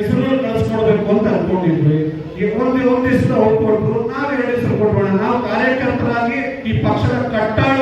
ಹೆಸರು ಕಳಿಸ್ಕೊಡ್ಬೇಕು ಅಂತ ಅನ್ಕೊಂಡಿದ್ವಿ ಈ ಒಂದು ಒಂದು ಹೆಸರು ಅವ್ರು ಕೊಟ್ಟರು ನಾವ್ ಎರಡು ಹೆಸರು ಕೊಡೋಣ ನಾವು ಕಾರ್ಯಕರ್ತರಾಗಿ ಈ ಪಕ್ಷದ ಕಟ್ಟಾಳ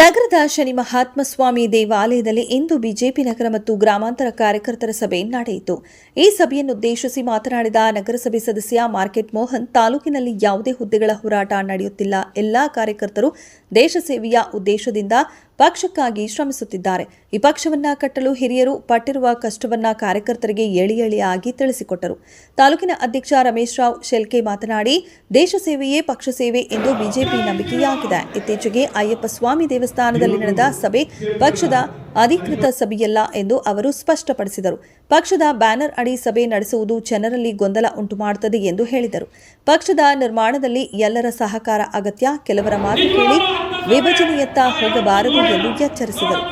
ನಗರದ ಶನಿ ಮಹಾತ್ಮ ಸ್ವಾಮಿ ದೇವಾಲಯದಲ್ಲಿ ಇಂದು ಬಿಜೆಪಿ ನಗರ ಮತ್ತು ಗ್ರಾಮಾಂತರ ಕಾರ್ಯಕರ್ತರ ಸಭೆ ನಡೆಯಿತು. ಈ ಸಭೆಯನ್ನುದ್ದೇಶಿಸಿ ಮಾತನಾಡಿದ ನಗರಸಭೆ ಸದಸ್ಯ ಮಾರ್ಕೆಟ್ ಮೋಹನ್, ತಾಲೂಕಿನಲ್ಲಿ ಯಾವುದೇ ಹುದ್ದೆಗಳ ಹೋರಾಟ ನಡೆಯುತ್ತಿಲ್ಲ. ಎಲ್ಲಾ ಕಾರ್ಯಕರ್ತರು ದೇಶ ಸೇವೆಯ ಉದ್ದೇಶದಿಂದ ಪಕ್ಷಕ್ಕಾಗಿ ಶ್ರಮಿಸುತ್ತಿದ್ದಾರೆ. ವಿಪಕ್ಷವನ್ನ ಕಟ್ಟಲು ಹಿರಿಯರು ಪಟ್ಟಿರುವ ಕಷ್ಟವನ್ನ ಕಾರ್ಯಕರ್ತರಿಗೆ ಎಳಿ ಏಳಿಯಾಗಿ ತಿಳಿಸಿಕೊಟ್ಟರು. ತಾಲೂಕಿನ ಅಧ್ಯಕ್ಷ ರಮೇಶ್ ರಾವ್ ಶೆಲ್ಕೆ ಮಾತನಾಡಿ, ದೇಶ ಸೇವೆಯೇ ಪಕ್ಷ ಸೇವೆ ಎಂದು ಬಿಜೆಪಿ ನಂಬಿಕೆಯಾಗಿದೆ. ಇತ್ತೀಚೆಗೆ ಅಯ್ಯಪ್ಪ ಸ್ವಾಮಿ ದೇವಸ್ಥಾನದಲ್ಲಿ ನಡೆದ ಸಭೆ ಪಕ್ಷದ ಅಧಿಕೃತ ಸಭೆಯಲ್ಲ ಎಂದು ಅವರು ಸ್ಪಷ್ಟಪಡಿಸಿದರು. ಪಕ್ಷದ ಬ್ಯಾನರ್ ಅಡಿ ಸಭೆ ನಡೆಸುವುದು ಜನರಲ್ಲಿ ಗೊಂದಲ ಉಂಟುಮಾಡುತ್ತದೆ ಎಂದು ಹೇಳಿದರು. ಪಕ್ಷದ ನಿರ್ಮಾಣದಲ್ಲಿ ಎಲ್ಲರ ಸಹಕಾರ ಅಗತ್ಯ. ಕೆಲವರ ಮಾತು ಕೇಳಿ ವಿಭಜನೆಯತ್ತ ಹೋಗಬಾರದು ಎಂದು ಎಚ್ಚರಿಸಿದರು.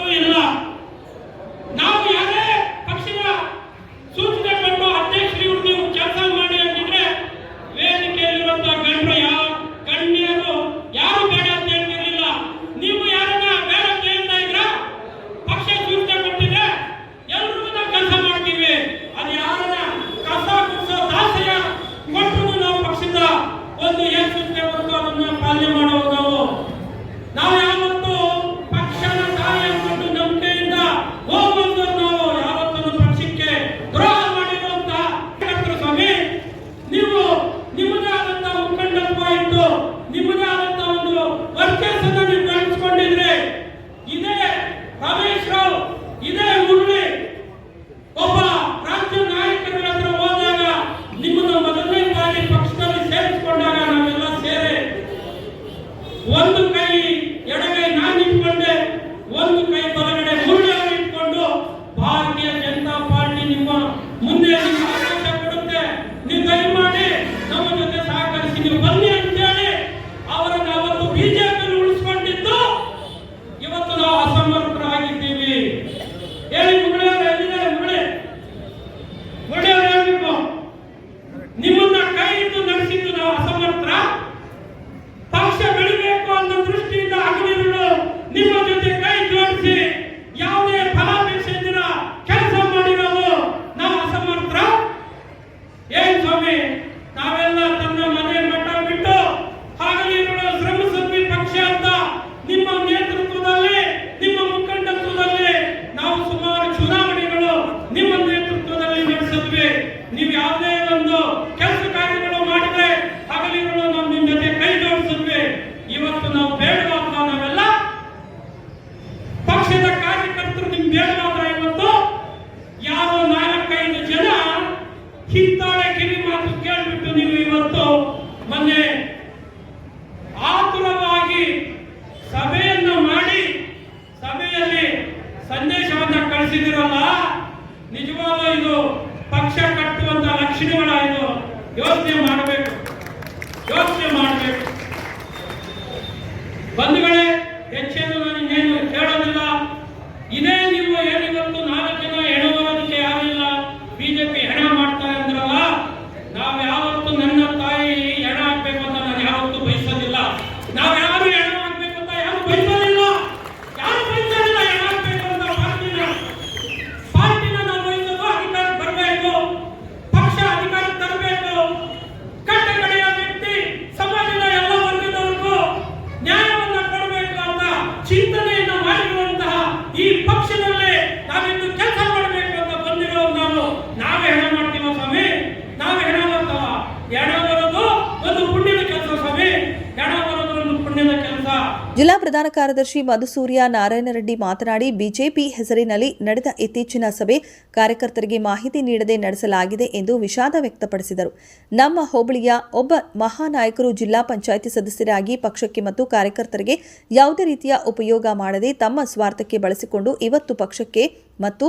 ಪ್ರಧಾನ ಕಾರ್ಯದರ್ಶಿ ಮಧುಸೂರ್ಯ ನಾರಾಯಣರೆಡ್ಡಿ ಮಾತನಾಡಿ, ಬಿಜೆಪಿ ಹೆಸರಿನಲ್ಲಿ ನಡೆದ ಇತ್ತೀಚಿನ ಸಭೆ ಕಾರ್ಯಕರ್ತರಿಗೆ ಮಾಹಿತಿ ನೀಡದೆ ನಡೆಸಲಾಗಿದೆ ಎಂದು ವಿಷಾದ ವ್ಯಕ್ತಪಡಿಸಿದರು. ನಮ್ಮ ಹೋಬಳಿಯ ಒಬ್ಬ ಮಹಾನಾಯಕರು ಜಿಲ್ಲಾ ಪಂಚಾಯಿತಿ ಸದಸ್ಯರಾಗಿ ಪಕ್ಷಕ್ಕೆ ಮತ್ತು ಕಾರ್ಯಕರ್ತರಿಗೆ ಯಾವುದೇ ರೀತಿಯ ಉಪಯೋಗ ಮಾಡದೆ ತಮ್ಮ ಸ್ವಾರ್ಥಕ್ಕೆ ಬಳಸಿಕೊಂಡು ಇವತ್ತು ಪಕ್ಷಕ್ಕೆ ಮತ್ತು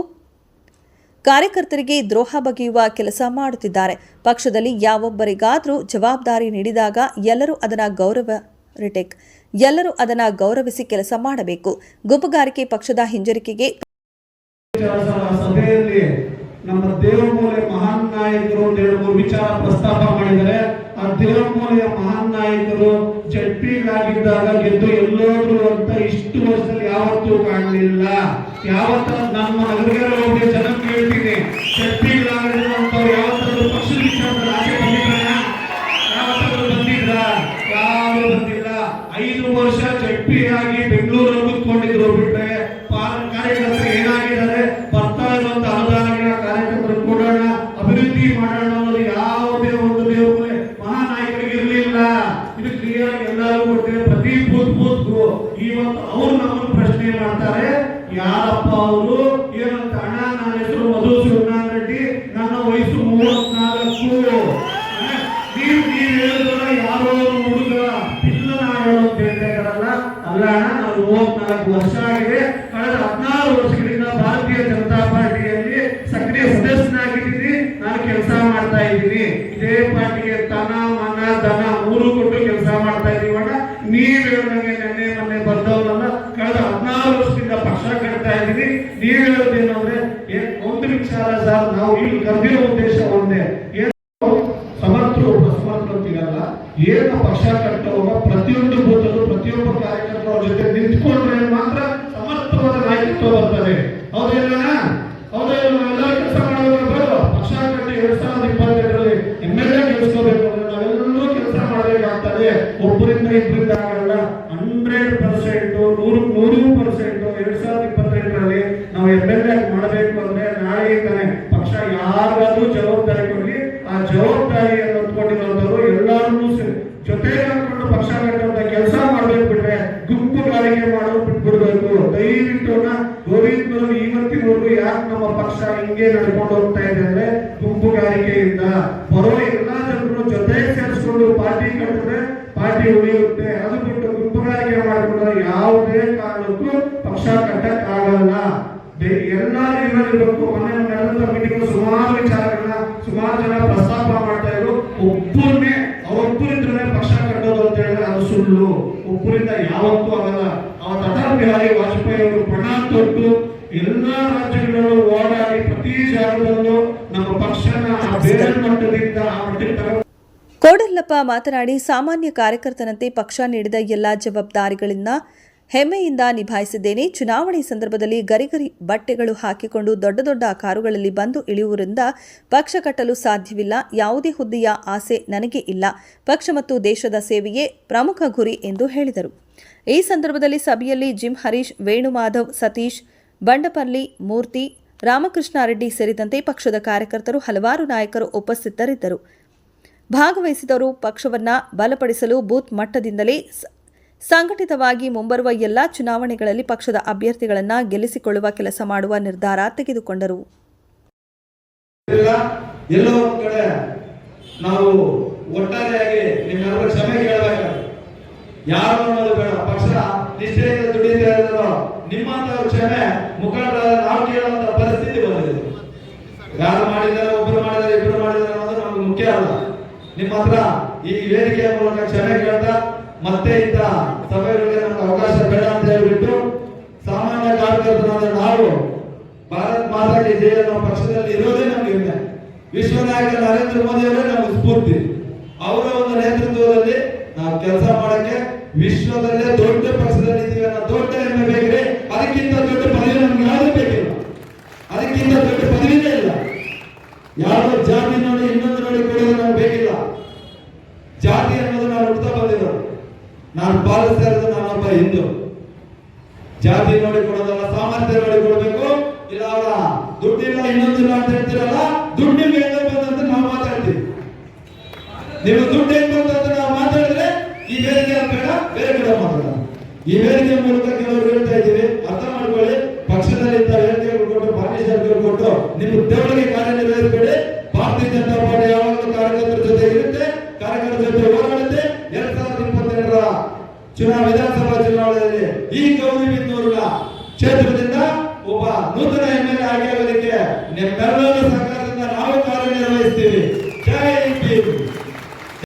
ಕಾರ್ಯಕರ್ತರಿಗೆ ದ್ರೋಹ ಬಗೆಯುವ ಕೆಲಸ ಮಾಡುತ್ತಿದ್ದಾರೆ. ಪಕ್ಷದಲ್ಲಿ ಯಾವೊಬ್ಬರಿಗಾದರೂ ಜವಾಬ್ದಾರಿ ನೀಡಿದಾಗ ಎಲ್ಲರೂ ಅದರ ಗೌರವ ರಿಟೆಕ್ ಎಲ್ಲರೂ ಅದನ್ನ ಗೌರವಿಸಿ ಕೆಲಸ ಮಾಡಬೇಕು. ಗುಂಪುಗಾರಿಕೆ ಪಕ್ಷದ ಹಿಂಜರಿಕೆಗೆ ಸಭೆಯಲ್ಲಿ ನಮ್ಮ ದೇವಮೂಲೆ ಮಹಾನ್ ನಾಯಕರು ಅಂತ ಮೂರು ವಿಚಾರ ಪ್ರಸ್ತಾಪ ಮಾಡಿದ್ದಾರೆ. ಆ ದೇವಮೂಲೆಯ ಮಹಾನ್ ನಾಯಕರು ಜಡ್ಪಿಗಳಾಗಿದ್ದಾಗ ಗೆದ್ದು ಎಲ್ಲೋದ್ರು ಅಂತ ಇಷ್ಟು ವರ್ಷದಲ್ಲಿ ಯಾವತ್ತೂ ಕಾಣಲಿಲ್ಲ. ಯಾವತ್ತ ನಮ್ಮ ನಗರಗಳ ಜನ ಕೇಳ್ತೀನಿ. ಜಡ್ಪಿಗಳಾಗಿರುವಂತವ್ರು ಯಾವತ್ತಾದ್ರೂ ಆಗಿ ಎಲ್ಲರಿಗೂ ಪ್ರತಿ ಬೂತ್ ಬೂತ್ಗೂ ಇವತ್ತು ಅವ್ರು ನಮ್ಮನ್ನು ಪ್ರಶ್ನೆ ಮಾಡ್ತಾರೆ, ಯಾರಪ್ಪ ಅವರು? ಏನಂತ ಅಣ್ಣ, ನನ್ನ ಹೆಸರು ಮಧು ಶಿವನಾಥ್ ರೆಡ್ಡಿ, ನನ್ನ ವಯಸ್ಸು ಮೂವತ್ನಾಲ್ಕು. ನೀವು ನೀವು ಹೇಳಿದ್ರ ಯಾರೋ ಹುಡುಗ ನಾ ಹೇಳೋ ಅಂತ ಹೇಳ್ತಾ ಇದ್ದಾರಲ್ಲ. ಅಲ್ಲ ಅಣ್ಣ ನಾನು ಮೂವತ್ನಾಲ್ಕು ವರ್ಷ ಆಗಿದೆ ಕಳೆದ ಹದಿನಾರು ವರ್ಷಗಳಿಂದ ಭಾರತೀಯ ಜನತಾ ಪಾರ್ಟಿಯಲ್ಲಿ ಸಕ್ರಿಯ ಸದಸ್ಯನಾಗಿದ್ದೀನಿ ನಾನು ಕೆಲಸ ಮಾಡ್ತಾ ಇದ್ದೀನಿ ಇದೇ ಪಾರ್ಟಿಗೆ ತನ ಮನ ಧನ ಮೂರು ಕೊಟ್ಟು ಕೆಲಸ ಮಾಡ್ತಾ ಇದ್ದೀವಿ ಅಣ್ಣ ನೀವ್ ಹೇಳ್ದಂಗೆ ನೆನ್ನೆ ಮೊನ್ನೆ ಬಂದವರಲ್ಲ ಕಳೆದ ಹದಿನಾರು ವರ್ಷದಿಂದ ಪಕ್ಷ ಕಟ್ತಾ ಇದ್ದೀವಿ ನೀವ್ ಹೇಳೋದೇನು ಅಂದ್ರೆ ಏ- ಒಂದು ವಿಚಾರ ಸರ್ ಕರೆದಿರೋ ಉದ್ದೇಶ ಒಂದೇ. ಏನು ಸಮರ್ಥರು ಅಂತೀರಲ್ಲ ಏನು ಪಕ್ಷ ಕಟ್ಟುವಾಗ ಪ್ರತಿಯೊಂದು ಬೂತರು ಪ್ರತಿಯೊಬ್ಬ ಕಾರ್ಯಕರ್ತರ ಜೊತೆ ನಿಂತ್ಕೊಂಡ್ರೆ ಮಾತ್ರ ಸಮರ್ಥವಾದ ನಾಯಕತ್ವ ಬರ್ತದೆ. ಹೌದಿಲ್ಲ ಹೌದಿಲ್ಲ ನಾವೆಲ್ಲ ಕೆಲಸ ಮಾಡೋದ್ರ ಬರೋ ಪಕ್ಷ ಕಟ್ಟಿ ಎರಡ್ ಸಾವಿರದ ಇಪ್ಪತ್ತೆರಡರಲ್ಲಿ ಎಂ ಎಲ್ ಎ ಗೆಲ್ಸ್ಕೋಬೇಕು ಅಂದ್ರೆ ನಾವೆಲ್ಲರೂ ಕೆಲಸ ಮಾಡಬೇಕಾಗ್ತದೆ. ಒಬ್ಬರಿಂದ ಇಬ್ಬರಿಂದ ಆಗಲ್ಲ ಹಂಡ್ರೆಡ್ ಪರ್ಸೆಂಟ್ ನೂರು ನೂರು ಪರ್ಸೆಂಟ್ ಎರಡ್ ಸಾವಿರದ ಇಪ್ಪತ್ತೆಂಟರಲ್ಲಿ ನಾವು ಎಂ ಎಲ್ ಎ ಮಾಡಬೇಕು ಅಂದ್ರೆ ನಾಳೆಯಿಂದಾನೆ ಪಕ್ಷ ಯಾರಿಗಾದ್ರೂ ಜವಾಬ್ದಾರಿ ಕೊಡ್ಲಿ ಆ ಜವಾಬ್ದಾರಿಯನ್ನು ಹೊತ್ಕೊಂಡಿರುವಂತವ್ರು ಎಲ್ಲಾರನ್ನೂ ಸೆ- ಜೊತೆಗೆ ಹಾಕೊಂಡು ಪಕ್ಷ ಕಟ್ಟುವಂತ ಕೆಲಸ ಮಾಡ್ಬೇಕು ಬಿಟ್ರೆ ಗುಂಪುಗಾರಿಕೆ ಮಾಡೋದು ಬಿಟ್ಬಿಡ್ಬೇಕು ದಯವಿಟ್ಟು ಗೋವಿಂದರು ಇವತ್ತಿನವರೆಗೂ ಯಾಕೆ ನಮ್ಮ ಪಕ್ಷ ಹಿಂಗೆ ನಡ್ಕೊಂಡು ಹೋಗ್ತಾ ಇದೆ ಅಂದ್ರೆ ಗುಂಪುಗಾರಿಕೆಯಿಂದ. ಬರೋ ಎಲ್ಲಾ ಜನರು ಜೊತೆ ಸೇರಿಸ್ಕೊಂಡು ಪಾರ್ಟಿ ಕಟ್ಟಿದ್ರೆ ಪಾರ್ಟಿ ಉಳಿಯುತ್ತೆ. ಅದು ಬಿಟ್ಟು ಗುಂಪುಗಾರಿಕೆ ಮಾಡಿಕೊಂಡ್ರೆ ಯಾವುದೇ ಕಾರಣಕ್ಕೂ ಪಕ್ಷ ಕಟ್ಟಕ್ ಆಗಲ್ಲ ಎಲ್ಲರೂ ಇರಬೇಕು ಮನೆ ನಡೆದ ಮೀಟಿಂಗ್ ಸುಮಾರು ವಿಚಾರಗಳನ್ನ, ಸುಮಾರು ಜನ ಪ್ರಸ್ತಾಪ ಮಾಡ್ತಾ ಇದ್ರು. ಒಬ್ಬರನ್ನೇ ಅವರೊಬ್ಬರಿದ್ರೆ ಪಕ್ಷ ಕಟ್ಟೋದು ಅಂತ ಹೇಳಿದ್ರೆ ಅದು ಸುಳ್ಳು. ಒಬ್ಬರಿಂದ ಯಾವತ್ತೂ ಆಗಲ್ಲ. ಅವತ್ತು ಅಟಲ್ ಅವರು ಎಲ್ಲ ರಾಜ್ಯಗಳಲ್ಲೂ ಓಡಾಡಿ ಪ್ರತಿ ಜಾಗದಲ್ಲೂ ನಮ್ಮ ಪಕ್ಷನ ಬೇರೆ ಮಟ್ಟದಿಂದ ಆ ಮಟ್ಟಕ್ಕೆ ಕೋಡೆಲ್ಲಪ್ಪ ಮಾತನಾಡಿ ಸಾಮಾನ್ಯ ಕಾರ್ಯಕರ್ತನಂತೆ ಪಕ್ಷ ನೀಡಿದ ಎಲ್ಲ ಜವಾಬ್ದಾರಿಗಳಿಂದ ಹೆಮ್ಮೆಯಿಂದ ನಿಭಾಯಿಸಿದ್ದೇನೆ. ಚುನಾವಣೆ ಸಂದರ್ಭದಲ್ಲಿ ಗರಿಗರಿ ಬಟ್ಟೆಗಳು ಹಾಕಿಕೊಂಡು ದೊಡ್ಡ ದೊಡ್ಡ ಕಾರುಗಳಲ್ಲಿ ಬಂದು ಇಳಿಯುವುದರಿಂದ ಪಕ್ಷ ಕಟ್ಟಲು ಸಾಧ್ಯವಿಲ್ಲ. ಯಾವುದೇ ಹುದ್ದೆಯ ಆಸೆ ನನಗೆ ಇಲ್ಲ. ಪಕ್ಷ ಮತ್ತು ದೇಶದ ಸೇವೆಯೇ ಪ್ರಮುಖ ಗುರಿ ಎಂದು ಹೇಳಿದರು. ಈ ಸಂದರ್ಭದಲ್ಲಿ ಸಭೆಯಲ್ಲಿ ಜಿಮ್ ಹರೀಶ್, ವೇಣುಮಾಧವ್, ಸತೀಶ್, ಬಂಡಪಲ್ಲಿ, ಮೂರ್ತಿ, ರಾಮಕೃಷ್ಣಾರೆಡ್ಡಿ ಸೇರಿದಂತೆ ಪಕ್ಷದ ಕಾರ್ಯಕರ್ತರು ಹಲವಾರು ನಾಯಕರು ಉಪಸ್ಥಿತರಿದ್ದರು. ಭಾಗವಹಿಸಿದವರು ಪಕ್ಷವನ್ನ ಬಲಪಡಿಸಲು ಬೂತ್ ಮಟ್ಟದಿಂದಲೇ ಸಂಘಟಿತವಾಗಿ ಮುಂಬರುವ ಎಲ್ಲಾ ಚುನಾವಣೆಗಳಲ್ಲಿ ಪಕ್ಷದ ಅಭ್ಯರ್ಥಿಗಳನ್ನು ಗೆಲ್ಲಿಸಿಕೊಳ್ಳುವ ಕೆಲಸ ಮಾಡುವ ನಿರ್ಧಾರ ತೆಗೆದುಕೊಂಡರು. ನಾವು ಒಟ್ಟಾರೆಯಾಗಿ ಯಾರು ಅನ್ನೋದು ಬೇಡ. ಪಕ್ಷ ನಿಷ್ಠೆಯಿಂದ ದುಡಿತಾ ಇದ್ರು ನಿಮ್ಮಂತ ಕ್ಷಮೆ ಮುಖಂಡರಾದ ನಾವು ಕೇಳುವಂತ ಪರಿಸ್ಥಿತಿ ಬಂದಿದೆ. ಯಾರು ಮಾಡಿದ್ದಾರೆ, ಒಬ್ರು ಮಾಡಿದ್ದಾರೆ, ಇಬ್ರು ಮಾಡಿದ್ದಾರೆ ಅನ್ನೋದು ನಮ್ಗೆ ಮುಖ್ಯ ಅಲ್ಲ. ನಿಮ್ಮ ಹತ್ರ ಈ ವೇದಿಕೆಯ ಮೂಲಕ ಕ್ಷಮೆ ಕೇಳ್ತಾ ಮತ್ತೆ ಇಂಥ ಸಭೆಗಳಿಗೆ ನಮ್ಗೆ ಅವಕಾಶ ಬೇಡ ಅಂತ ಹೇಳ್ಬಿಟ್ಟು ಸಾಮಾನ್ಯ ಕಾರ್ಯಕರ್ತರಾದ ನಾವು ಭಾರತ್ ಮಾತಾಡಿ ಇದೆ ಅನ್ನೋ ಪಕ್ಷದಲ್ಲಿ ಇರೋದೇ ನಮ್ಗೆ ವಿಶ್ವ ನಾಯಕ ನರೇಂದ್ರ ಮೋದಿ ಅವರೇ ನಮ್ಗೆ ಸ್ಫೂರ್ತಿ. ಅವರ ಒಂದು ನೇತೃತ್ವದಲ್ಲಿ ನಾವು ಕೆಲಸ ಮಾಡಕ್ಕೆ ವಿಶ್ವದಲ್ಲೇ ದೊಡ್ಡ ಪಕ್ಷದಲ್ಲಿ ಇದ್ದೀವಿ ಅನ್ನೋ ದೊಡ್ಡ ಹೆಮ್ಮೆ ಬೇಕ್ರಿ ಅದಕ್ಕಿಂತ ದೊಡ್ಡ ಪದವಿ ನಮ್ಗೆ ಯಾವುದೂ ಬೇಕಿಲ್ಲ. ಅದಕ್ಕಿಂತ ದೊಡ್ಡ ಪದವಿನೇ ಇಲ್ಲ. ಯಾವ ಜಾತಿ ನೋಡಿ ಇನ್ನೊಂದು ನೋಡಿ ಕೊಡೋದು ನಮ್ಗೆ ಬೇಕಿಲ್ಲ. ಜಾತಿ ಅನ್ನೋದು ನಾನು ಹುಡ್ತಾ ಬಂದಿರೋದು. ನಾನು ಪಾಲಿಸ್ತಾ ಇರೋದು ನಾನೊಬ್ಬ ಹಿಂದೂ. ಜಾತಿ ನೋಡಿ ಕೊಡೋದಲ್ಲ ನೀವು